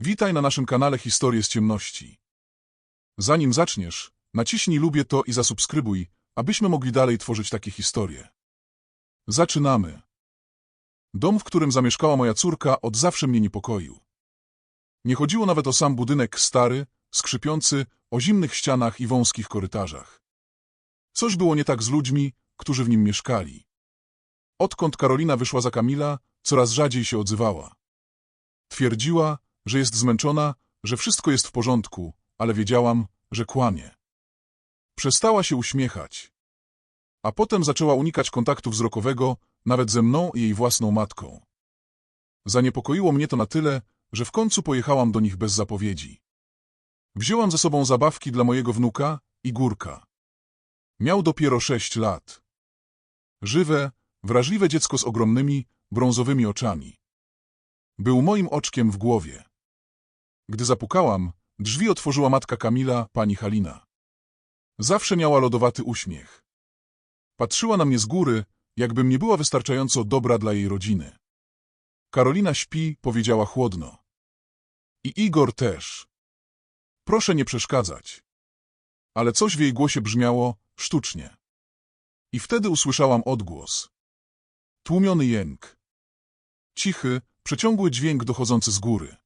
Witaj na naszym kanale Historie z ciemności. Zanim zaczniesz, naciśnij lubię to i zasubskrybuj, abyśmy mogli dalej tworzyć takie historie. Zaczynamy. Dom, w którym zamieszkała moja córka, od zawsze mnie niepokoił. Nie chodziło nawet o sam budynek stary, skrzypiący, o zimnych ścianach i wąskich korytarzach. Coś było nie tak z ludźmi, którzy w nim mieszkali. Odkąd Karolina wyszła za Kamila, coraz rzadziej się odzywała. Twierdziła, że jest zmęczona, że wszystko jest w porządku, ale wiedziałam, że kłamie. Przestała się uśmiechać. A potem zaczęła unikać kontaktu wzrokowego, nawet ze mną i jej własną matką. Zaniepokoiło mnie to na tyle, że w końcu pojechałam do nich bez zapowiedzi. Wzięłam ze sobą zabawki dla mojego wnuka i górka. Miał dopiero sześć lat. Żywe, wrażliwe dziecko z ogromnymi, brązowymi oczami. Był moim oczkiem w głowie. Gdy zapukałam, drzwi otworzyła matka Kamila, pani Halina. Zawsze miała lodowaty uśmiech. Patrzyła na mnie z góry, jakbym nie była wystarczająco dobra dla jej rodziny. Karolina śpi, powiedziała chłodno. I Igor też. Proszę nie przeszkadzać. Ale coś w jej głosie brzmiało sztucznie. I wtedy usłyszałam odgłos. Tłumiony jęk. Cichy, przeciągły dźwięk dochodzący z góry.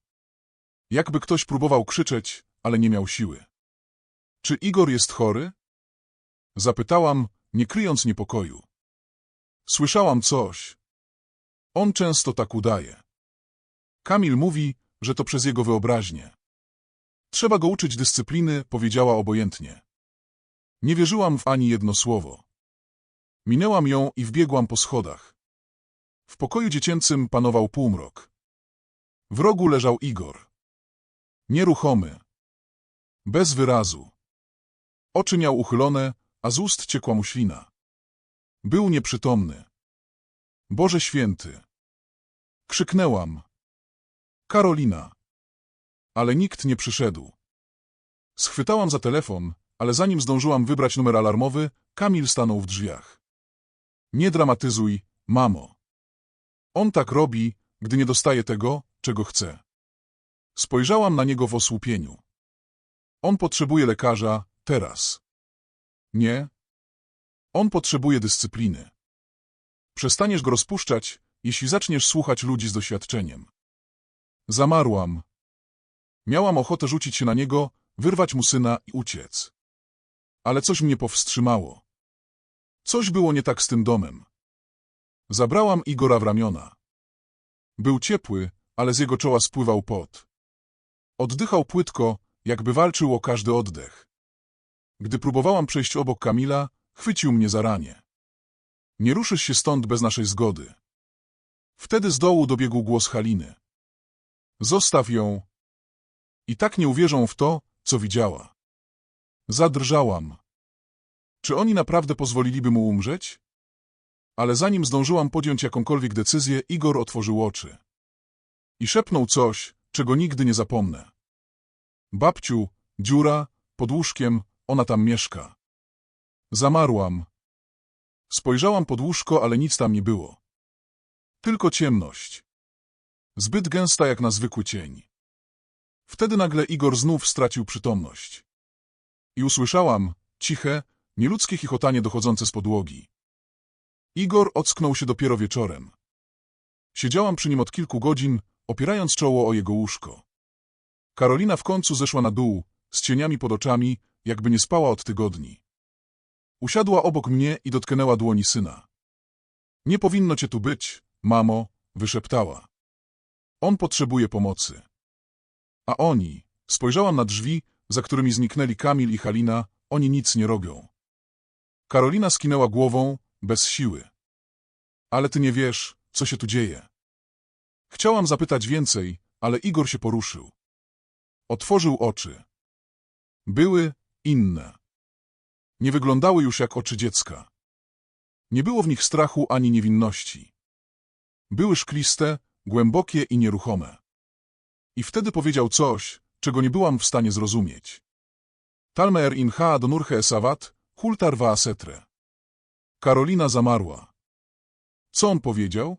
Jakby ktoś próbował krzyczeć, ale nie miał siły. Czy Igor jest chory? Zapytałam, nie kryjąc niepokoju. Słyszałam coś. On często tak udaje. Kamil mówi, że to przez jego wyobraźnię. Trzeba go uczyć dyscypliny, powiedziała obojętnie. Nie wierzyłam w ani jedno słowo. Minęłam ją i wbiegłam po schodach. W pokoju dziecięcym panował półmrok. W rogu leżał Igor. Nieruchomy. Bez wyrazu. Oczy miał uchylone, a z ust ciekła mu ślina. Był nieprzytomny. Boże święty! Krzyknęłam. Karolina! Ale nikt nie przyszedł. Schwytałam za telefon, ale zanim zdążyłam wybrać numer alarmowy, Kamil stanął w drzwiach. Nie dramatyzuj, mamo. On tak robi, gdy nie dostaje tego, czego chce. Spojrzałam na niego w osłupieniu. On potrzebuje lekarza teraz. Nie. On potrzebuje dyscypliny. Przestaniesz go rozpuszczać, jeśli zaczniesz słuchać ludzi z doświadczeniem. Zamarłam. Miałam ochotę rzucić się na niego, wyrwać mu syna i uciec. Ale coś mnie powstrzymało. Coś było nie tak z tym domem. Zabrałam Igora w ramiona. Był ciepły, ale z jego czoła spływał pot. Oddychał płytko, jakby walczył o każdy oddech. Gdy próbowałam przejść obok Kamila, chwycił mnie za ranie. Nie ruszysz się stąd bez naszej zgody. Wtedy z dołu dobiegł głos Haliny. Zostaw ją. I tak nie uwierzą w to, co widziała. Zadrżałam. Czy oni naprawdę pozwoliliby mu umrzeć? Ale zanim zdążyłam podjąć jakąkolwiek decyzję, Igor otworzył oczy. I szepnął coś, czego nigdy nie zapomnę. Babciu, dziura, pod łóżkiem, ona tam mieszka. Zamarłam. Spojrzałam pod łóżko, ale nic tam nie było. Tylko ciemność. Zbyt gęsta jak na zwykły cień. Wtedy nagle Igor znów stracił przytomność. I usłyszałam, ciche, nieludzkie chichotanie dochodzące z podłogi. Igor ocknął się dopiero wieczorem. Siedziałam przy nim od kilku godzin, opierając czoło o jego łóżko. Karolina w końcu zeszła na dół, z cieniami pod oczami, jakby nie spała od tygodni. Usiadła obok mnie i dotknęła dłoni syna. Nie powinno cię tu być, mamo, wyszeptała. On potrzebuje pomocy. A oni, spojrzałam na drzwi, za którymi zniknęli Kamil i Halina, oni nic nie robią. Karolina skinęła głową, bez siły. Ale ty nie wiesz, co się tu dzieje. Chciałam zapytać więcej, ale Igor się poruszył. Otworzył oczy. Były inne. Nie wyglądały już jak oczy dziecka. Nie było w nich strachu ani niewinności. Były szkliste, głębokie i nieruchome. I wtedy powiedział coś, czego nie byłam w stanie zrozumieć. Talmer in ha donurche esavat, hultar. Karolina zamarła. Co on powiedział?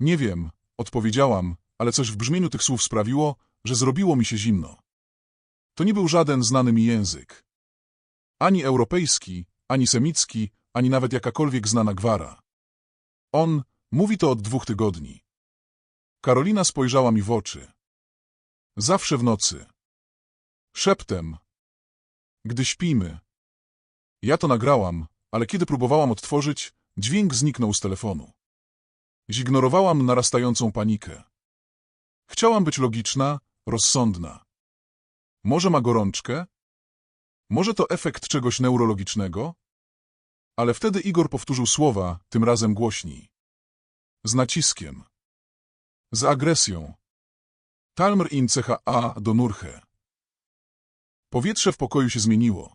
Nie wiem, odpowiedziałam, ale coś w brzmieniu tych słów sprawiło, że zrobiło mi się zimno. To nie był żaden znany mi język. Ani europejski, ani semicki, ani nawet jakakolwiek znana gwara. On mówi to od dwóch tygodni. Karolina spojrzała mi w oczy. Zawsze w nocy. Szeptem. Gdy śpimy. Ja to nagrałam, ale kiedy próbowałam odtworzyć, dźwięk zniknął z telefonu. Zignorowałam narastającą panikę. Chciałam być logiczna, rozsądna. Może ma gorączkę? Może to efekt czegoś neurologicznego? Ale wtedy Igor powtórzył słowa, tym razem głośniej. Z naciskiem. Z agresją. Talmer in cecha a do nurche. Powietrze w pokoju się zmieniło.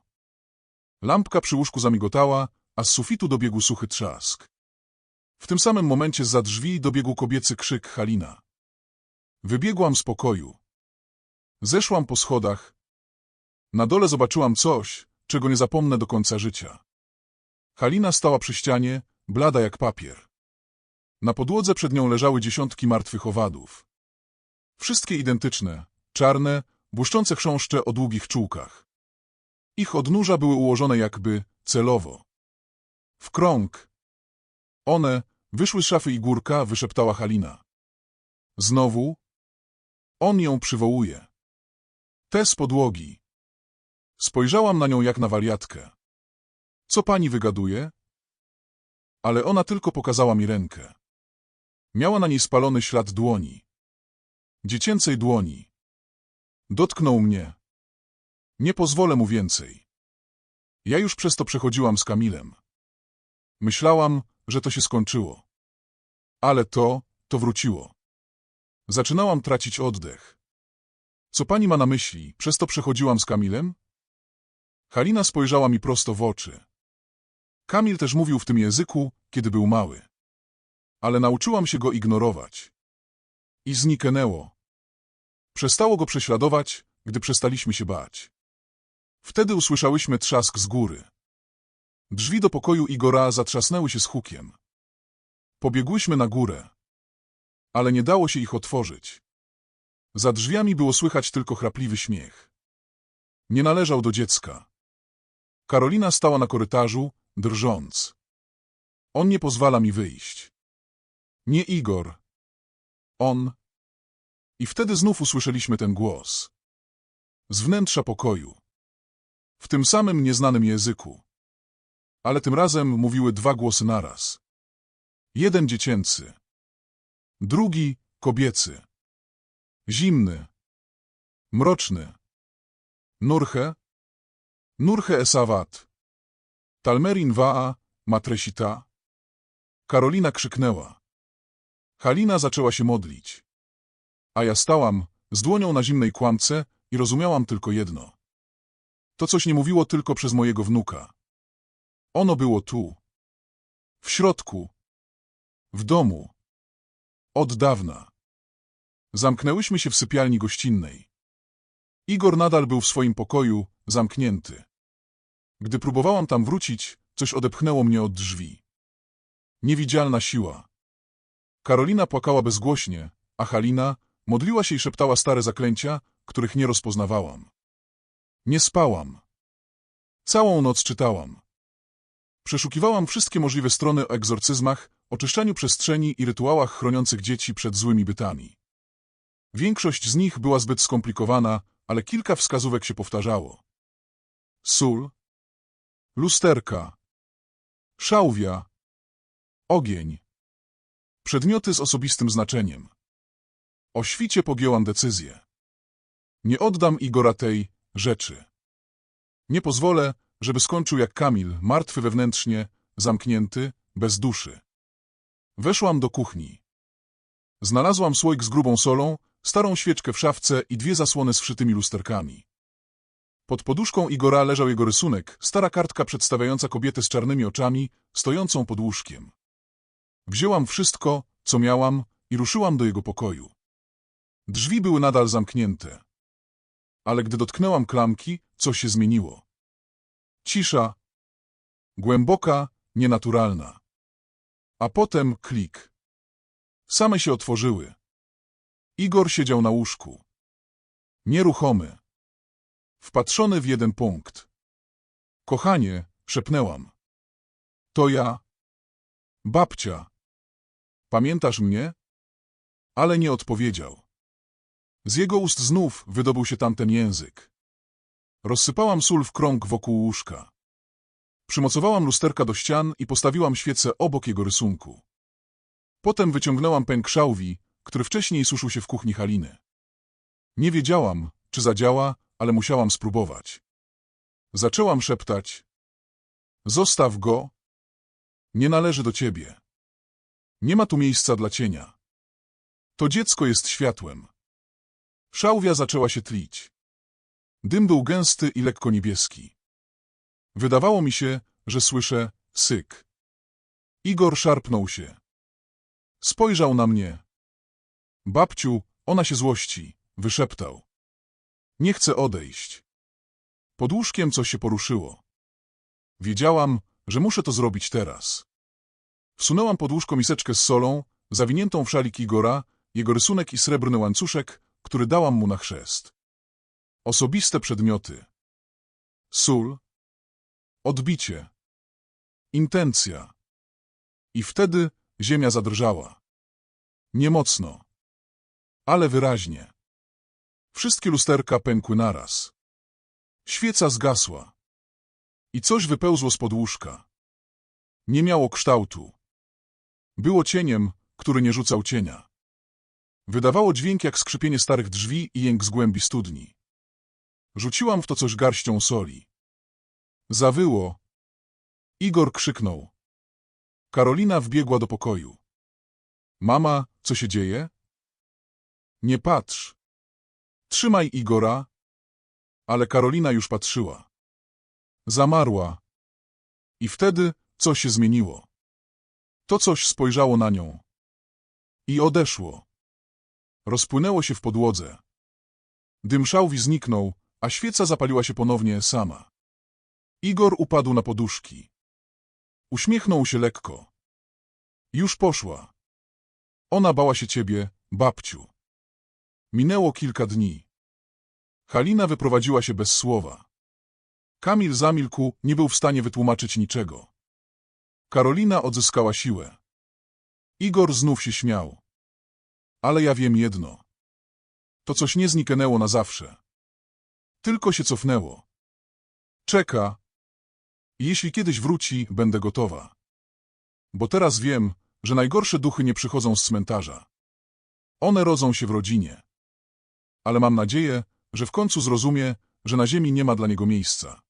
Lampka przy łóżku zamigotała, a z sufitu dobiegł suchy trzask. W tym samym momencie za drzwi dobiegł kobiecy krzyk Halina. Wybiegłam z pokoju. Zeszłam po schodach. Na dole zobaczyłam coś, czego nie zapomnę do końca życia. Halina stała przy ścianie, blada jak papier. Na podłodze przed nią leżały dziesiątki martwych owadów. Wszystkie identyczne, czarne, błyszczące chrząszcze o długich czułkach. Ich odnóża były ułożone jakby celowo. W krąg. One wyszły z szafy i górka, wyszeptała Halina. Znowu? On ją przywołuje. Te z podłogi. Spojrzałam na nią jak na wariatkę. Co pani wygaduje? Ale ona tylko pokazała mi rękę. Miała na niej spalony ślad dłoni. Dziecięcej dłoni. Dotknął mnie. Nie pozwolę mu więcej. Ja już przez to przechodziłam z Kamilem. Myślałam, że to się skończyło. Ale to, to wróciło. Zaczynałam tracić oddech. Co pani ma na myśli? Przez to przechodziłam z Kamilem? Halina spojrzała mi prosto w oczy. Kamil też mówił w tym języku, kiedy był mały. Ale nauczyłam się go ignorować. I zniknęło. Przestało go prześladować, gdy przestaliśmy się bać. Wtedy usłyszałyśmy trzask z góry. Drzwi do pokoju Igora zatrzasnęły się z hukiem. Pobiegłyśmy na górę. Ale nie dało się ich otworzyć. Za drzwiami było słychać tylko chrapliwy śmiech. Nie należał do dziecka. Karolina stała na korytarzu, drżąc. On nie pozwala mi wyjść. Nie Igor. On. I wtedy znów usłyszeliśmy ten głos. Z wnętrza pokoju. W tym samym nieznanym języku. Ale tym razem mówiły dwa głosy naraz. Jeden dziecięcy. Drugi kobiecy. Zimny. Mroczny. Nurche. Nurche esavat. Talmerin waa, matresita. Karolina krzyknęła. Halina zaczęła się modlić. A ja stałam, z dłonią na zimnej kłamce i rozumiałam tylko jedno. To coś nie mówiło tylko przez mojego wnuka. Ono było tu. W środku. W domu. Od dawna. Zamknęłyśmy się w sypialni gościnnej. Igor nadal był w swoim pokoju, zamknięty. Gdy próbowałam tam wrócić, coś odepchnęło mnie od drzwi. Niewidzialna siła. Karolina płakała bezgłośnie, a Halina modliła się i szeptała stare zaklęcia, których nie rozpoznawałam. Nie spałam. Całą noc czytałam. Przeszukiwałam wszystkie możliwe strony o egzorcyzmach, oczyszczaniu przestrzeni i rytuałach chroniących dzieci przed złymi bytami. Większość z nich była zbyt skomplikowana, ale kilka wskazówek się powtarzało. Sól, lusterka, szałwia, ogień, przedmioty z osobistym znaczeniem. O świcie pogięłam decyzję. Nie oddam Igora tej rzeczy. Nie pozwolę, żeby skończył jak Kamil, martwy wewnętrznie, zamknięty, bez duszy. Weszłam do kuchni. Znalazłam słoik z grubą solą, starą świeczkę w szafce i dwie zasłony z wszytymi lusterkami. Pod poduszką Igora leżał jego rysunek, stara kartka przedstawiająca kobietę z czarnymi oczami, stojącą pod łóżkiem. Wzięłam wszystko, co miałam i ruszyłam do jego pokoju. Drzwi były nadal zamknięte. Ale gdy dotknęłam klamki, coś się zmieniło. Cisza. Głęboka, nienaturalna. A potem klik. Same się otworzyły. Igor siedział na łóżku. Nieruchomy. Wpatrzony w jeden punkt. Kochanie, szepnęłam. To ja. Babcia. Pamiętasz mnie? Ale nie odpowiedział. Z jego ust znów wydobył się tamten język. Rozsypałam sól w krąg wokół łóżka. Przymocowałam lusterka do ścian i postawiłam świecę obok jego rysunku. Potem wyciągnęłam pęk szałwi, który wcześniej suszył się w kuchni Haliny. Nie wiedziałam, czy zadziała, ale musiałam spróbować. Zaczęłam szeptać. Zostaw go. Nie należy do ciebie. Nie ma tu miejsca dla cienia. To dziecko jest światłem. Szałwia zaczęła się tlić. Dym był gęsty i lekko niebieski. Wydawało mi się, że słyszę syk. Igor szarpnął się. Spojrzał na mnie. Babciu, ona się złości, wyszeptał. Nie chcę odejść. Pod łóżkiem coś się poruszyło. Wiedziałam, że muszę to zrobić teraz. Wsunęłam pod łóżko miseczkę z solą, zawiniętą w szalik Igora, jego rysunek i srebrny łańcuszek, który dałam mu na chrzest. Osobiste przedmioty. Sól. Odbicie. Intencja. I wtedy ziemia zadrżała. Niemocno. Ale wyraźnie. Wszystkie lusterka pękły naraz. Świeca zgasła. I coś wypełzło spod łóżka. Nie miało kształtu. Było cieniem, który nie rzucał cienia. Wydawało dźwięk jak skrzypienie starych drzwi i jęk z głębi studni. Rzuciłam w to coś garścią soli. Zawyło. Igor krzyknął. Karolina wbiegła do pokoju. Mama, co się dzieje? Nie patrz. Trzymaj Igora. Ale Karolina już patrzyła. Zamarła. I wtedy coś się zmieniło. To coś spojrzało na nią. I odeszło. Rozpłynęło się w podłodze. Dym szałwi zniknął, a świeca zapaliła się ponownie sama. Igor upadł na poduszki. Uśmiechnął się lekko. Już poszła. Ona bała się ciebie, babciu. Minęło kilka dni. Halina wyprowadziła się bez słowa. Kamil zamilkł, nie był w stanie wytłumaczyć niczego. Karolina odzyskała siłę. Igor znów się śmiał. Ale ja wiem jedno. To coś nie zniknęło na zawsze. Tylko się cofnęło. Czeka. Jeśli kiedyś wróci, będę gotowa. Bo teraz wiem, że najgorsze duchy nie przychodzą z cmentarza. One rodzą się w rodzinie. Ale mam nadzieję, że w końcu zrozumie, że na ziemi nie ma dla niego miejsca.